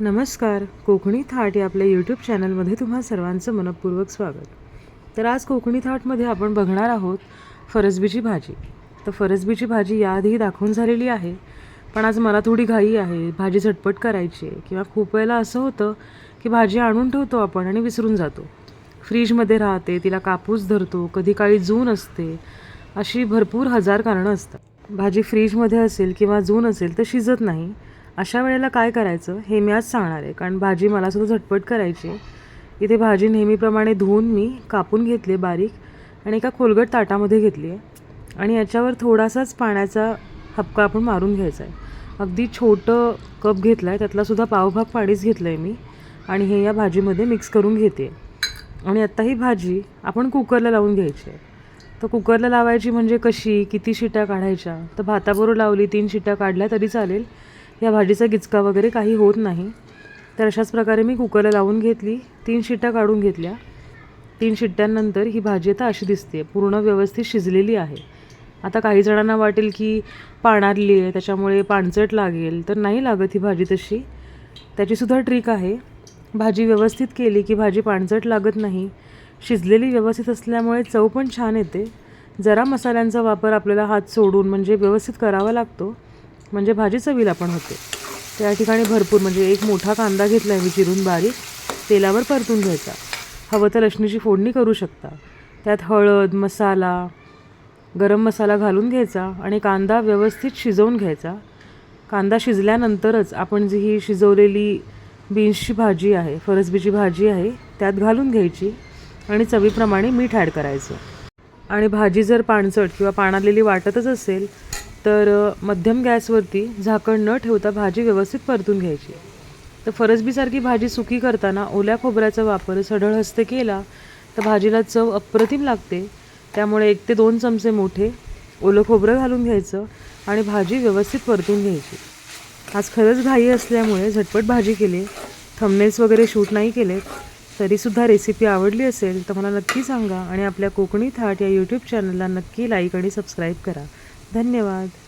नमस्कार. कोकणी थाट या आपल्या यूट्यूब चॅनलमध्ये तुम्हा सर्वांचं मनपूर्वक स्वागत. तर आज कोकणी थाटमध्ये आपण बघणार आहोत फरसबीची भाजी. तर फरसबीची भाजी याआधी दाखवून झालेली आहे पण आज मला थोडी घाई आहे. भाजी झटपट करायची आहे किंवा खूप वेळेला असं होतं की भाजी आणून ठेवतो आपण आणि विसरून जातो. फ्रीजमध्ये राहते तिला कापूस धरतो कधी काळी जून असते अशी भरपूर हजार कारणं असतात. भाजी फ्रीजमध्ये असेल किंवा जून असेल तर शिजत नाही. अशा वेळेला काय करायचं हे मी आज सांगणार आहे. कारण भाजी मला सुद्धा झटपट करायची. आहे. इथे भाजी नेहमीप्रमाणे धुवून मी कापून घेतली आहे बारीक आणि एका खोलगट ताटामध्ये घेतली आहे. आणि याच्यावर थोडासाच पाण्याचा हपका आपण मारून घ्यायचा आहे. अगदी छोटं कप घेतला आहे त्यातलासुद्धा पावभाग पाणीच घेतलं आहे मी. आणि हे या भाजीमध्ये मिक्स करून घेते. आणि आत्ता ही भाजी आपण कुकरला लावून घ्यायची आहे. तर कुकरला लावायची म्हणजे कशी? किती शिट्या काढायच्या? तर भाताबरोबर लावली तीन शिट्या काढल्या तरी चालेल. या भाजीचा गिचका वगैरे काही होत नाही. तर अशाच प्रकारे मी कुकरला लावून घेतली. तीन शिट्ट्या काढून घेतल्या. तीन शिट्ट्यांनंतर ही भाजी आता अशी दिसते पूर्ण व्यवस्थित शिजलेली आहे. आता काही जणांना वाटेल की पाणारली आहे त्याच्यामुळे पाणचट लागेल. तर नाही लागत ही भाजी तशी. त्याचीसुद्धा ट्रिक आहे. भाजी व्यवस्थित केली की भाजी पाणचट लागत नाही. शिजलेली व्यवस्थित असल्यामुळे चव पण छान येते. जरा मसाल्यांचा वापर आपल्याला हात सोडून म्हणजे व्यवस्थित करावा लागतो. म्हणजे भाजी चवीला पण होते. त्या ठिकाणी भरपूर म्हणजे एक मोठा कांदा घेतला आहे मी चिरून बारीक तेलावर परतून घ्यायचा. हवं तर लसणीची फोडणी करू शकता. त्यात हळद मसाला गरम मसाला घालून घ्यायचा आणि कांदा व्यवस्थित शिजवून घ्यायचा. कांदा शिजल्यानंतरच आपण जी ही शिजवलेली बीन्सची भाजी आहे फरसबीची भाजी आहे त्यात घालून घ्यायची आणि चवीप्रमाणे मीठ ॲड करायचं. आणि भाजी जर पाणचट किंवा पाणालेली वाटतच असेल तर मध्यम गॅसवरती झाकण न ठेवता भाजी व्यवस्थित परतून घ्यायची. तर फरसबीसारखी भाजी सुकी करताना ओल्या खोबऱ्याचा वापर सढळ हस्ते केला तर भाजीला चव अप्रतिम लागते. त्यामुळे एक ते दोन चमचे मोठे ओलं खोबरं घालून घ्यायचं आणि भाजी व्यवस्थित परतून घ्यायची. आज खरंच घाई असल्यामुळे झटपट भाजी केली. थंबनेल्स वगैरे शूट नाही केलेत. तरीसुद्धा रेसिपी आवडली असेल तर मला नक्की सांगा आणि आपल्या कोकणी थाट या यूट्यूब चॅनलला नक्की लाईक आणि सबस्क्राईब करा. धन्यवाद.